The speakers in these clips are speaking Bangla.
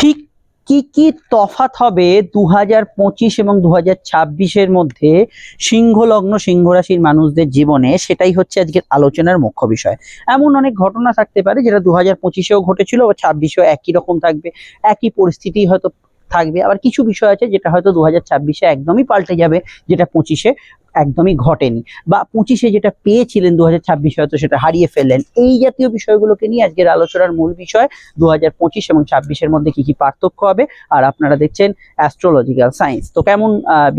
ঠিক কি কি তফাত হবে দু এবং দু হাজার মধ্যে সিংহ লগ্ন সিংহ রাশির মানুষদের জীবনে? সেটাই হচ্ছে আজকের আলোচনার মুখ্য বিষয়। এমন অনেক ঘটনা থাকতে পারে যেটা দু হাজার পঁচিশেও ঘটেছিল বা ছাব্বিশেও একই রকম থাকবে, একই পরিস্থিতি হয়তো থাকবে। আবার কিছু বিষয় আছে যেটা হয়তো দু হাজার একদমই পাল্টে যাবে, যেটা পঁচিশে একদমই ঘটেনি। বা পঁচিশে যেটা পেয়েছিলেন দু হাজার ছাব্বিশে হয়তো সেটা হারিয়ে ফেললেন। এই জাতীয় বিষয়গুলোকে নিয়ে আজকের আলোচনার মূল বিষয় দু হাজার পঁচিশ এবং ছাব্বিশের মধ্যে কি কি পার্থক্য হবে, আর আপনারা দেখছেন অ্যাস্ট্রোলজিক্যাল সায়েন্স তো কেমন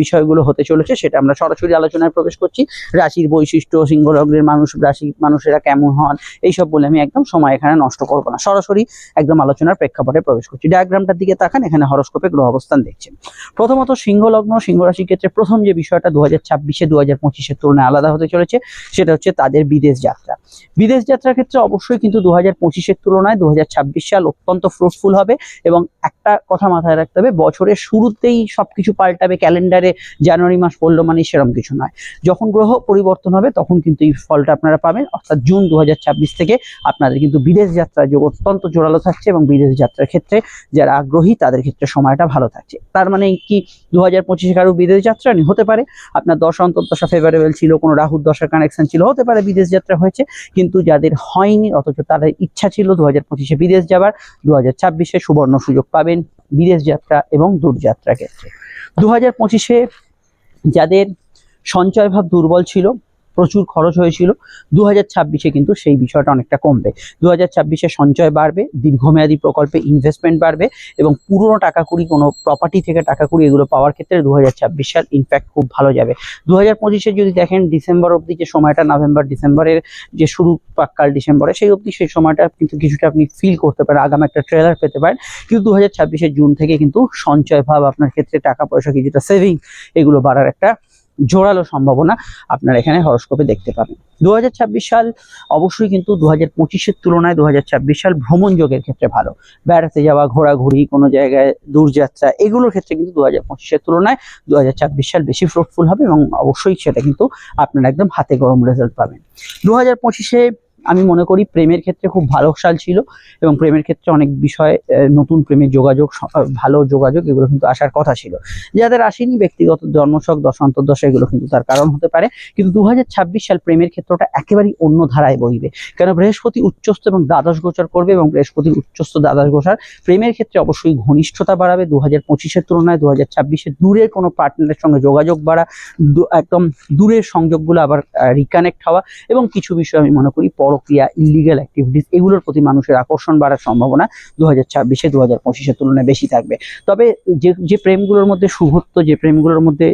বিষয়গুলো হতে চলেছে সেটা আমরা সরাসরি আলোচনায় প্রবেশ করছি। রাশির বৈশিষ্ট্য, সিংহ লগ্নের মানুষ রাশি মানুষেরা কেমন হন, এইসব বলে আমি একদম সময় এখানে নষ্ট করব না। সরাসরি একদম আলোচনার প্রেক্ষাপটে প্রবেশ করছি। ডায়াগ্রামটার দিকে তাকান, এখানে হরস্কোপে গ্রহ অবস্থান দেখছেন। প্রথমত সিংহ লগ্ন সিংহ রাশির ক্ষেত্রে প্রথম যে বিষয়টা দু হাজার ছাব্বিশ ছাব্বিশে দু হাজার পঁচিশের তুলনায় আলাদা হতে চলেছে, সেটা হচ্ছে তাদের বিদেশ যাত্রা। বিদেশ যাত্রার ক্ষেত্রে অবশ্যই কিন্তু দু হাজার পঁচিশের তুলনায় দু হাজার ছাব্বিশ সাল অত্যন্ত ফ্রুটফুল হবে এবং একটা কথা মাথায় রাখতে হবে, বছরের শুরুতেই সবকিছু পাল্টাবে, ক্যালেন্ডারে জানুয়ারি মাস পড়ল মানে সেরকম কিছু নয়। যখন গ্রহ পরিবর্তন হবে তখন কিন্তু এই ফলটা আপনারা পাবেন, অর্থাৎ জুন দু হাজার ছাব্বিশ থেকে আপনাদের কিন্তু বিদেশ যাত্রা যোগ অত্যন্ত জোরালো থাকছে এবং বিদেশ যাত্রার ক্ষেত্রে যারা আগ্রহী তাদের ক্ষেত্রে সময়টা ভালো থাকছে। তার মানে কি দু হাজার পঁচিশে কারও বিদেশ যাত্রা হতে পারে, আপনার দশা অন্তর্দশা ফেভারেবল ছিল, কোনো রাহুর দশার কানেকশন ছিল, হতে পারে বিদেশ যাত্রা হয়েছে, কিন্তু যাদের হয়নি, অথচ তাদের ইচ্ছা ছিল দু হাজার পঁচিশে বিদেশ যাবার দু হাজার ছাব্বিশে সুবর্ণ সুযোগ পাবেন বিদেশ যাত্রা এবং দূরযাত্রা ক্ষেত্রে। দু হাজার পঁচিশে যাদের সঞ্চয়ভাব দুর্বল ছিল প্রচুর খরচ হয়েছিল। দু হাজার ছাব্বিশে কিন্তু সেই বিষয়টা অনেকটা কমবে। দু হাজার ছাব্বিশে সঞ্চয় বাড়বে, দীর্ঘমেয়াদী প্রকল্পে ইনভেস্টমেন্ট বাড়বে এবং পুরনো টাকা কুড়ি কোনো প্রপার্টি থেকে টাকা কুড়ি এগুলো পাওয়ার ক্ষেত্রে দু হাজার ছাব্বিশ সাল ইনফ্যাক্ট খুব ভালো যাবে। দু হাজার পঁচিশে যদি দেখেন ডিসেম্বর অবধি যে সময়টা, নভেম্বর, ডিসেম্বরের যে শুরু পাক্কাল ডিসেম্বরে, সেই অবধি সেই সময়টা কিন্তু কিছুটা আপনি ফিল করতে পারেন, আগাম একটা ট্রেলার পেতে পারেন। কিন্তু দু হাজার ছাব্বিশে জুন থেকে কিন্তু সঞ্চয় ভাব আপনার ক্ষেত্রে টাকা পয়সা কিছুটা সেভিং এগুলো বাড়ার একটা জোরালো সম্ভাবনা আপনারা এখানে হরস্কোপে দেখতে পাবেন। দু হাজার ছাব্বিশ সাল অবশ্যই কিন্তু দু হাজার পঁচিশের তুলনায় দু হাজার ছাব্বিশ সাল ভ্রমণ যোগের ক্ষেত্রে ভালো। বেড়াতে যাওয়া, ঘোরাঘুরি, কোনো জায়গায় দূরযাত্রা, এগুলোর ক্ষেত্রে কিন্তু দু হাজার পঁচিশের তুলনায় দু হাজার ছাব্বিশ সাল বেশি ফ্রুটফুল হবে এবং অবশ্যই সেটা কিন্তু আপনারা একদম হাতে গরম রেজাল্ট পাবেন। দু হাজার পঁচিশে আমি মনে করি প্রেমের ক্ষেত্রে খুব ভালো সাল ছিল এবং প্রেমের ক্ষেত্রে অনেক বিষয় নতুন প্রেমের যোগাযোগ ভালো যোগাযোগ এগুলো কিন্তু আসার কথা ছিল। যাদের আসেনি ব্যক্তিগত জন্মছক দশান্তর দশা এগুলো কিন্তু তার কারণ হতে পারে। কিন্তু দু হাজার ছাব্বিশ সাল প্রেমের ক্ষেত্রটা একেবারেই অন্য ধারায় বইবে কেন? বৃহস্পতি উচ্চস্থ এবং দ্বাদশ গোচর করবে এবং বৃহস্পতির উচ্চস্থ দ্বাদশ গোচর প্রেমের ক্ষেত্রে অবশ্যই ঘনিষ্ঠতা বাড়াবে। দু হাজার পঁচিশের তুলনায় দু হাজার ছাব্বিশে দূরের কোনো পার্টনারের সঙ্গে যোগাযোগ বাড়া একদম দূরের সংযোগগুলো আবার রিকানেক্ট হওয়া এবং কিছু বিষয় আমি মনে করি পরক্রিয়া ইলিগাল অ্যাক্টিভিটিস এগুলোর প্রতি মানুষের আকর্ষণ বাড়ার সম্ভাবনা দু হাজার ছাব্বিশে দু হাজার পঁচিশের তুলনায় বেশি থাকবে। তবে যে যে প্রেমগুলোর মধ্যে শুভত্ব যে প্রেমগুলোর মধ্যে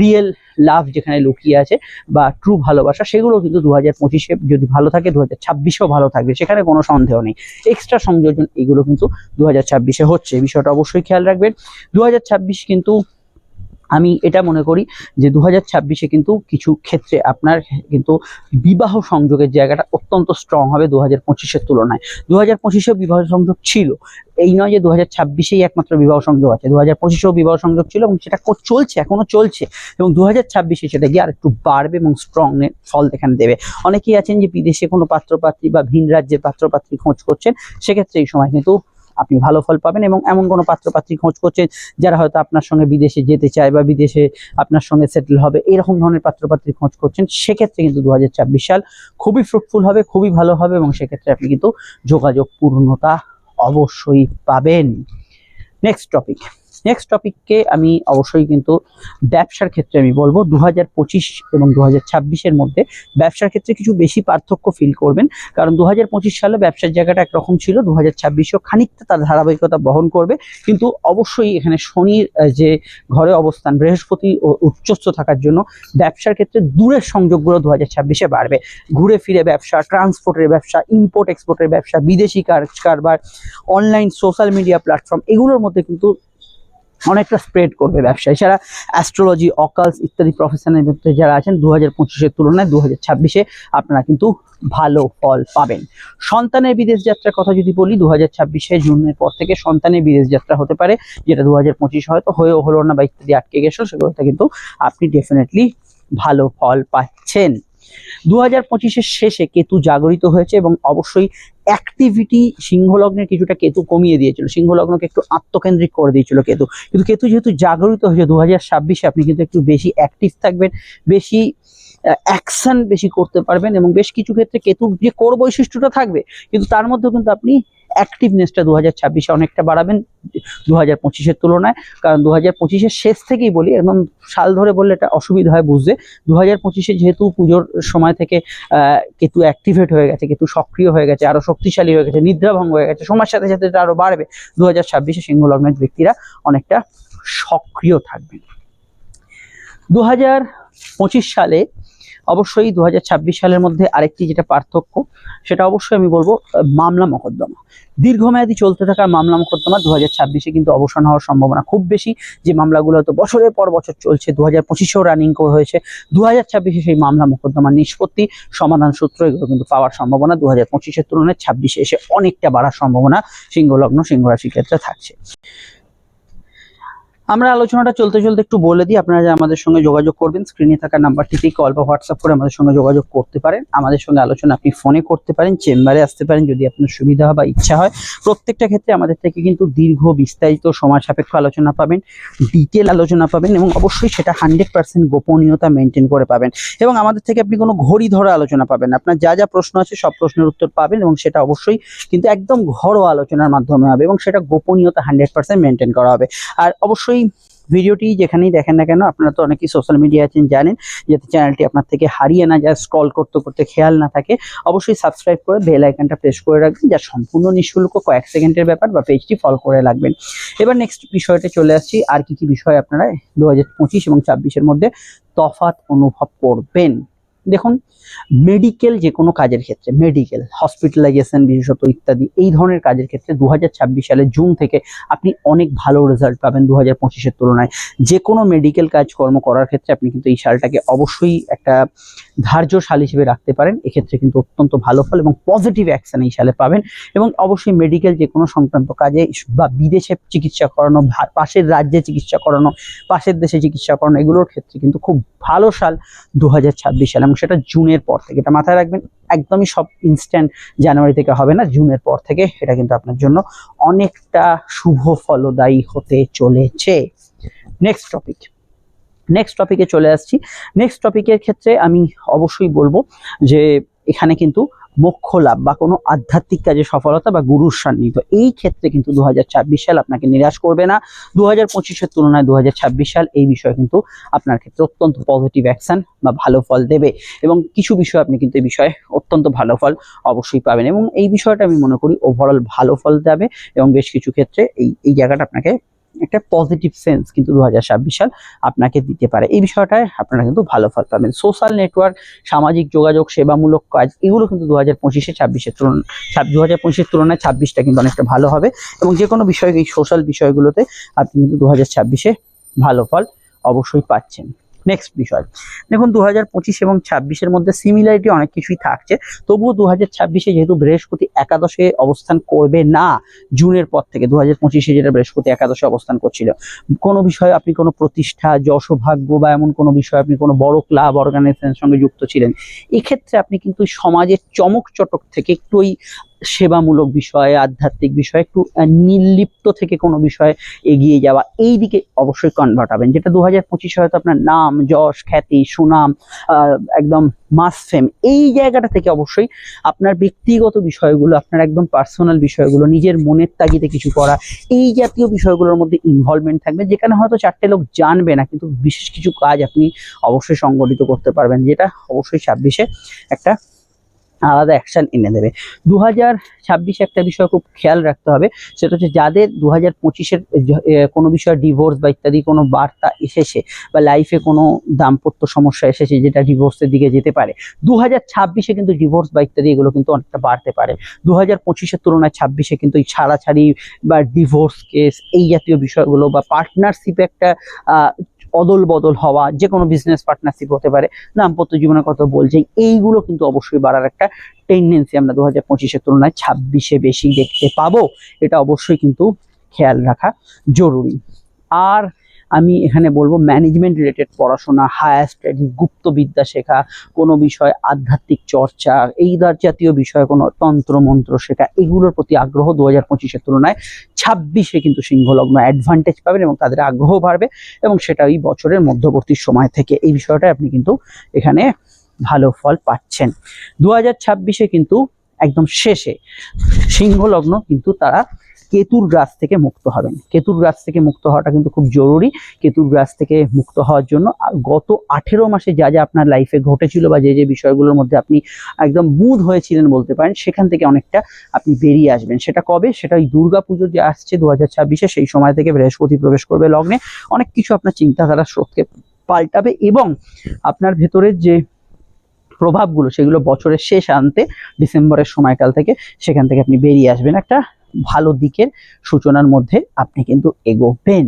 রিয়েল লাভ যেখানে লুকিয়ে আছে বা ট্রু ভালোবাসা, সেগুলো কিন্তু দু হাজার পঁচিশে যদি ভালো থাকে দু হাজার ছাব্বিশেও ভালো থাকবে, সেখানে কোনো সন্দেহ নেই। এক্সট্রা সংযোজন এগুলো কিন্তু দু হাজার ছাব্বিশে হচ্ছে। বিষয়টা অবশ্যই খেয়াল রাখবেন। দু হাজার ছাব্বিশ কিন্তু আমি এটা মনে করি যে দু হাজার ছাব্বিশে কিন্তু কিছু ক্ষেত্রে আপনার কিন্তু বিবাহ সংযোগের জায়গাটা অত্যন্ত স্ট্রং হবে দু হাজার পঁচিশের তুলনায়। দু হাজার পঁচিশেও বিবাহ সংযোগ ছিল। এই নয় যে দু হাজার ছাব্বিশেই একমাত্র বিবাহ সংযোগ আছে। দু হাজার পঁচিশেও বিবাহ সংযোগ ছিল এবং সেটা চলছে, এখনও চলছে এবং দু হাজার ছাব্বিশে সেটা গিয়ে আর একটু বাড়বে এবং স্ট্রং ফল এখানে দেবে। অনেকেই আছেন যে বিদেশে কোনো পাত্রপাত্রী বা ভিন রাজ্যের পাত্রপাত্রী খোঁজ করছেন, সেক্ষেত্রে এই সময় কিন্তু আপনি ভালো ফল পাবেন এবং এমন কোনো পাত্রপাত্রী খোঁজ করছেন যারা হয়তো আপনার সঙ্গে বিদেশে যেতে চায় বা বিদেশে আপনার সঙ্গে সেটেল হবে, এরকম ধরনের পাত্রপাত্রী খোঁজ করছেন, সেক্ষেত্রে কিন্তু দু সাল খুবই ফ্রুটফুল হবে, খুবই ভালো হবে এবং সেক্ষেত্রে আপনি কিন্তু যোগাযোগ পূর্ণতা অবশ্যই পাবেন। নেক্সট টপিক নেক্সট টপিককে আমি অবশ্যই কিন্তু ব্যবসার ক্ষেত্রে আমি বলব। দু এবং দু ছাব্বিশের মধ্যে ব্যবসার ক্ষেত্রে কিছু বেশি পার্থক্য ফিল করবেন। কারণ দু সালে ব্যবসার জায়গাটা একরকম ছিল দু হাজার ছাব্বিশেও খানিকটা তার ধারাবাহিকতা বহন করবে। কিন্তু অবশ্যই এখানে শনির যে ঘরে অবস্থান, বৃহস্পতি ও উচ্চস্থ থাকার জন্য ব্যবসার ক্ষেত্রে দূরের সংযোগগুলো দু হাজার ছাব্বিশে বাড়বে। ঘুরে ফিরে ব্যবসা ট্রান্সপোর্টের ব্যবসা ইম্পোর্ট এক্সপোর্টের ব্যবসা, বিদেশি কার কারবার অনলাইন সোশ্যাল মিডিয়া প্ল্যাটফর্ম এগুলোর মধ্যে কিন্তু অনেকটা স্প্রেড করবে ব্যবসা। এছাড়া অ্যাস্ট্রোলজি অকালস ইত্যাদি প্রফেশনের মধ্যে যারা আছেন দু হাজার পঁচিশের তুলনায় দু হাজার ছাব্বিশে আপনারা কিন্তু ভালো ফল পাবেন। সন্তানের বিদেশ যাত্রার কথা যদি বলি দু হাজার ছাব্বিশে জুনের পর থেকে সন্তানের বিদেশ যাত্রা হতে পারে, যেটা দু হাজার পঁচিশ হয়তো, হয়েও হলো না বা ইত্যাদি আটকে গেছো সেগুলোতে কিন্তু আপনি ডেফিনেটলি ভালো ফল পাচ্ছেন। দু হাজার পঁচিশের শেষে কেতু জাগরিত হয়েছে এবং অবশ্যই অ্যাক্টিভিটি সিংহলগ্নের কিছুটা কেতু কমিয়ে দিয়েছিল। সিংহলগ্নকে একটু আত্মকেন্দ্রিক করে দিয়েছিল কেতু। কিন্তু কেতু যেহেতু জাগরিত হয়েছে দু হাজার ছাব্বিশে আপনি কিন্তু একটু বেশি অ্যাক্টিভ থাকবেন, বেশি অ্যাকশন বেশি করতে পারবেন এবং বেশ কিছু ক্ষেত্রে কেতুর যে কোর বৈশিষ্ট্যটা থাকবে, কিন্তু তার মধ্যেও কিন্তু আপনি অ্যাক্টিভনেসটা দু হাজার ছাব্বিশে অনেকটা বাড়াবেন দু হাজার পঁচিশের তুলনায়। কারণ দু হাজার পঁচিশের শেষ থেকেই বলি, একদম সাল ধরে বললে এটা অসুবিধা হয় বুঝতে। দু হাজার পঁচিশে যেহেতু পুজোর সময় থেকে কেতু অ্যাক্টিভেট হয়ে গেছে, কেতু সক্রিয় হয়ে গেছে আরও শক্তিশালী হয়ে গেছে, নিদ্রাভঙ্গ হয়ে গেছে, সময়ের সাথে সাথে এটা আরও বাড়বে। দু হাজার ছাব্বিশে সিংহ লগ্নের ব্যক্তিরা অনেকটা সক্রিয় থাকবেন। দু হাজার পঁচিশ সালে অবশ্যই দু সালের মধ্যে আরেকটি যেটা পার্থক্য, সেটা অবশ্যই আমি বলব মামলা মোকদ্দমা। দীর্ঘমেয়াদী চলতে থাকা মামলা মোকদ্দমা দু হাজার কিন্তু অবসান হওয়ার সম্ভাবনা খুব বেশি। যে মামলাগুলো হয়তো বছরের পর বছর চলছে দু হাজার পঁচিশেও রানিং করে হয়েছে। দু হাজার ছাব্বিশে সেই মামলা মোকদ্দমার নিষ্পত্তি সমাধান সূত্র, এগুলো কিন্তু পাওয়ার সম্ভাবনা দু হাজার পঁচিশের তুলনায় ছাব্বিশে এসে অনেকটা বাড়ার সম্ভাবনা সিংহলগ্ন সিংহ রাশির ক্ষেত্রে থাকছে। আমরা আলোচনাটা চলতে চলতে একটু বলে দিই, আপনারা আমাদের সঙ্গে যোগাযোগ করবেন স্ক্রিনে থাকা নাম্বারটিতেই কল বা হোয়াটসঅ্যাপ করে আমাদের সঙ্গে যোগাযোগ করতে পারেন। আমাদের সঙ্গে আলোচনা আপনি ফোনে করতে পারেন চেম্বারে আসতে পারেন যদি আপনার সুবিধা হয় বা ইচ্ছা হয়। প্রত্যেকটা ক্ষেত্রে আমাদের থেকে কিন্তু দীর্ঘ বিস্তারিত সময় সাপেক্ষ আলোচনা পাবেন ডিটেল আলোচনা পাবেন এবং অবশ্যই সেটা হান্ড্রেড পার্সেন্ট গোপনীয়তা মেনটেন করে পাবেন। এবং আমাদের থেকে আপনি কোনো ঘড়ি ধরা আলোচনা পাবেন আপনার যা যা প্রশ্ন আছে সব প্রশ্নের উত্তর পাবেন এবং সেটা অবশ্যই কিন্তু একদম ঘরোয়া আলোচনার মাধ্যমে হবে এবং সেটা গোপনীয়তা হান্ড্রেড পার্সেন্ট মেনটেন করা হবে। আর অবশ্যই ভিডিওটি যেখানেই দেখেন না কেন, আপনারা তো অনেকেই সোশ্যাল মিডিয়া আছেন, জানেন যাতে চ্যানেলটি আপনার থেকে হারিয়ে না যায় স্ক্রল করতে করতে খেয়াল না থাকে, অবশ্যই সাবস্ক্রাইব করে বেল আইকনটা প্রেস করে রাখবেন, যা সম্পূর্ণ নিঃশুল্ক কয়েক সেকেন্ডের ব্যাপার বা পেজটি ফলো করে রাখবেন। এবার নেক্সট বিষয়টা চলে আসছি, আর কি কি বিষয় আপনারা দু হাজার পঁচিশ এবং ছাব্বিশের মধ্যে তফাত অনুভব করবেন? দেখুন মেডিকেল যে কোনো কাজের ক্ষেত্রে মেডিকেল হসপিটালাইজেশন বিশেষত ইত্যাদি, এই ধরনের কাজের ক্ষেত্রে দু হাজার ছাব্বিশ সালে জুন থেকে আপনি অনেক ভালো রেজাল্ট পাবেন দু হাজার তুলনায়। যে কোনো মেডিকেল কাজকর্ম করার ক্ষেত্রে আপনি কিন্তু এই সালটাকে অবশ্যই একটা ধার্য সাল হিসেবে রাখতে পারেন। এক্ষেত্রে কিন্তু অত্যন্ত ভালো ফল এবং পজিটিভ অ্যাকশন এই সালে পাবেন এবং অবশ্যই মেডিকেল যে কোনো সংক্রান্ত কাজে বা বিদেশে চিকিৎসা করানো পাশের রাজ্যে চিকিৎসা করানো, পাশের দেশে চিকিৎসা করানো, এগুলোর ক্ষেত্রে কিন্তু খুব ভালো সাল দু সাল। এবং সেটা জুনের পর থেকে। এটা মাথায় রাখবেন, একদমই সব ইনস্ট্যান্ট জানুয়ারি থেকে হবে না, জুনের পর থেকে এটা কিন্তু আপনার জন্য অনেকটা শুভ ফলদায়ী হতে চলেছে। নেক্সট টপিক নেক্সট টপিকে চলে আসছি। নেক্সট টপিকের ক্ষেত্রে আমি অবশ্যই বলব যে এখানে কিন্তু মোক্ষ লাভ বা কোনো আধ্যাত্মিক কাজে সফলতা বা গুরুর সান্নিধ্য, এই ক্ষেত্রে কিন্তু দু হাজার ছাব্বিশ সাল আপনাকে নিরাশ করবে না। দু হাজার তুলনায় দু হাজার ছাব্বিশ সাল এই বিষয়ে কিন্তু আপনার ক্ষেত্রে অত্যন্ত পজিটিভ অ্যাকশন বা ভালো ফল দেবে এবং কিছু বিষয় আপনি কিন্তু এই বিষয়ে অত্যন্ত ভালো ফল অবশ্যই পাবেন এবং এই বিষয়টা আমি মনে করি ওভারঅল ভালো ফল দেবে এবং বেশ কিছু ক্ষেত্রে এই এই জায়গাটা আপনাকে একটা পজিটিভ সেন্স কিন্তু দু হাজার ছাব্বিশ সাল আপনাকে দিতে পারে। এই বিষয়টায় আপনারা কিন্তু ভালো ফল পাবেন। সোশ্যাল নেটওয়ার্ক সামাজিক যোগাযোগ, সেবামূলক কাজ, এগুলো কিন্তু দু হাজার পঁচিশে, ছাব্বিশের তুলনায় দু হাজার পঁচিশের তুলনায় ছাব্বিশটা কিন্তু অনেকটা ভালো হবে এবং যে কোনো বিষয়, এই সোশ্যাল বিষয়গুলোতে আপনি কিন্তু দু হাজার ছাব্বিশে ভালো ফল অবশ্যই পাচ্ছেন। নেক্সট বিষয়। দেখুন দু হাজার পঁচিশ এবং ছাব্বিশের মধ্যে সিমিলারিটি অনেক কিছুই থাকছে। তবুও দু হাজার ছাব্বিশে যেহেতু বৃহস্পতি একাদশে অবস্থান করবে না, জুনের পর থেকে দু হাজার পঁচিশে যেটা বৃহস্পতি একাদশে অবস্থান করছিল। কোনো বিষয়ে আপনি কোনো প্রতিষ্ঠা, যশোভাগ্য বা এমন কোনো বিষয়ে আপনি কোনো বড় ক্লাব অর্গানাইজেশনের সঙ্গে যুক্ত ছিলেন, এক্ষেত্রে আপনি কিন্তু সমাজের চমক চটক থেকে একটু ওই সেবামূলক বিষয়ে, আধ্যাত্মিক বিষয়ে, একটু নির্লিপ্ত থেকে কোনো বিষয়ে এগিয়ে যাওয়া এই দিকে অবশ্যই কনভার্ট হবেন। যেটা দু হাজার পঁচিশে হয়তো আপনার নাম, যশ, খ্যাতি, সুনাম একদম মাস ফেম এই জায়গাটা থেকে অবশ্যই আপনার ব্যক্তিগত বিষয়গুলো, আপনার একদম পার্সোনাল বিষয়গুলো, নিজের মনের তাগিদে কিছু করা, এই জাতীয় বিষয়গুলোর মধ্যে ইনভলভমেন্ট থাকবে। যেখানে হয়তো চারটে লোক জানবে না, কিন্তু বিশেষ কিছু কাজ আপনি অবশ্যই সংগঠিত করতে পারবেন, যেটা অবশ্যই ছাব্বিশে একটা আলাদা অ্যাকশন এনে দেবে। দু হাজার ছাব্বিশে একটা বিষয় খুব খেয়াল রাখতে হবে, সেটা হচ্ছে যাদের দু হাজার পঁচিশের কোনো বিষয়ে ডিভোর্স বা ইত্যাদি কোনো বার্তা এসেছে বা লাইফে কোনো দাম্পত্য সমস্যা এসেছে যেটা ডিভোর্সের দিকে যেতে পারে দু হাজার ছাব্বিশে কিন্তু ডিভোর্স বা ইত্যাদি এগুলো কিন্তু অনেকটা বাড়তে পারে। দু হাজার পঁচিশের তুলনায় ছাব্বিশে কিন্তু এই ছাড়াছাড়ি বা ডিভোর্স কেস এই জাতীয় বিষয়গুলো বা পার্টনারশিপে একটা অদল বদল হওয়া যে কোনো বিজনেস পার্টনারশিপ হতে পারে, দাম্পত্য জীবনের কথা বলছে, এইগুলো কিন্তু অবশ্যই বাড়ার একটা টেন্ডেন্সি আমরা দু হাজার পঁচিশের তুলনায় ছাব্বিশে বেশি দেখতে পাবো। এটা অবশ্যই কিন্তু খেয়াল রাখা জরুরি। আর আমি এখানে বলব ম্যানেজমেন্ট রিলেটেড পড়াশোনা হায়ার স্টাডি গুপ্তবিদ্যা শেখা, কোনো বিষয় আধ্যাত্মিক চর্চা, এই জাতীয় বিষয়ে কোনো তন্ত্র মন্ত্র শেখা, এগুলোর প্রতি আগ্রহ দু হাজার পঁচিশের তুলনায় ছাব্বিশে কিন্তু সিংহলগ্ন অ্যাডভান্টেজ পাবেন এবং তাদের আগ্রহ বাড়বে এবং সেটা ওই বছরের মধ্যবর্তী সময় থেকে। এই বিষয়টা আপনি কিন্তু এখানে ভালো ফল পাচ্ছেন। দু হাজার কিন্তু একদম শেষে। সিংহ লগ্ন কিন্তু তারা কেতুর গ্রাস থেকে মুক্ত হবেন। কেতুর গ্রাস থেকে মুক্ত হওয়াটা কিন্তু খুব জরুরি। কেতুর গ্রাস থেকে মুক্ত হওয়ার জন্য গত আঠেরো মাসে যা যা আপনার লাইফে ঘটেছিল বা যে যে বিষয়গুলোর মধ্যে আপনি একদম বুধ হয়েছিলেন বলতে পারেন, সেখান থেকে অনেকটা আপনি বেরিয়ে আসবেন। সেটা কবে? সেটা ওই দুর্গা পুজো যে আসছে দু হাজার ছাব্বিশে, সেই সময় থেকে বৃহস্পতি প্রবেশ করবে লগ্নে। অনেক কিছু আপনার চিন্তাধারা স্রোতকে পাল্টাবে এবং আপনার ভেতরের যে প্রভাবগুলো সেগুলো বছরের শেষ আনতে ডিসেম্বরের সময়কাল থেকে সেখান থেকে আপনি বেরিয়ে আসবেন। একটা ভালো দিকের সূচনার মধ্যে আপনি কিন্তু এগোবেন।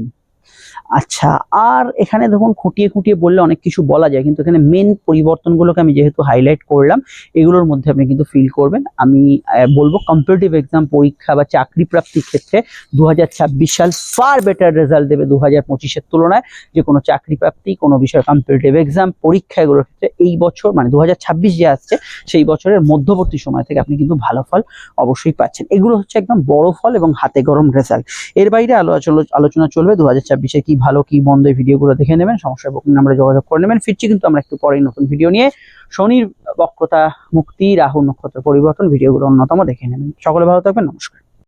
আচ্ছা আর এখানে দেখুন খুঁটিয়ে খুঁটিয়ে বললে অনেক কিছু বলা যায়, কিন্তু এখানে মেন পরিবর্তনগুলোকে আমি যেহেতু হাইলাইট করলাম, এগুলোর মধ্যে আপনি কিন্তু ফিল করবেন। আমি বলব কম্পিটিটিভ এক্সাম পরীক্ষা বা চাকরি প্রাপ্তির ক্ষেত্রে দু হাজার ছাব্বিশ সাল ফার বেটার রেজাল্ট দেবে দু হাজার পঁচিশের তুলনায়। যে কোনো চাকরি প্রাপ্তি, কোনো বিষয় কম্পিটিটিভ এক্সাম পরীক্ষা এগুলোর ক্ষেত্রে এই বছর মানে দু হাজার ছাব্বিশ যে আসছে, সেই বছরের মধ্যবর্তী সময় থেকে আপনি কিন্তু ভালো ফল অবশ্যই পাচ্ছেন। এগুলো হচ্ছে একদম বড় ফল এবং হাতে গরম রেজাল্ট এর বাইরে আলোচনা আলোচনা চলবে দু হাজার কি ভালো, কি মন্দ এই ভিডিওগুলো দেখে নেবেন। সমস্যার বুকিং নাম্বারে যোগাযোগ করে নেবেন। ফিরছি কিন্তু আমরা একটু পরেই নতুন ভিডিও নিয়ে। শনির বক্রতা মুক্তি, রাহু নক্ষত্র পরিবর্তন, ভিডিওগুলো অন্যতম দেখে নেবেন। সকলে ভালো থাকবেন, নমস্কার।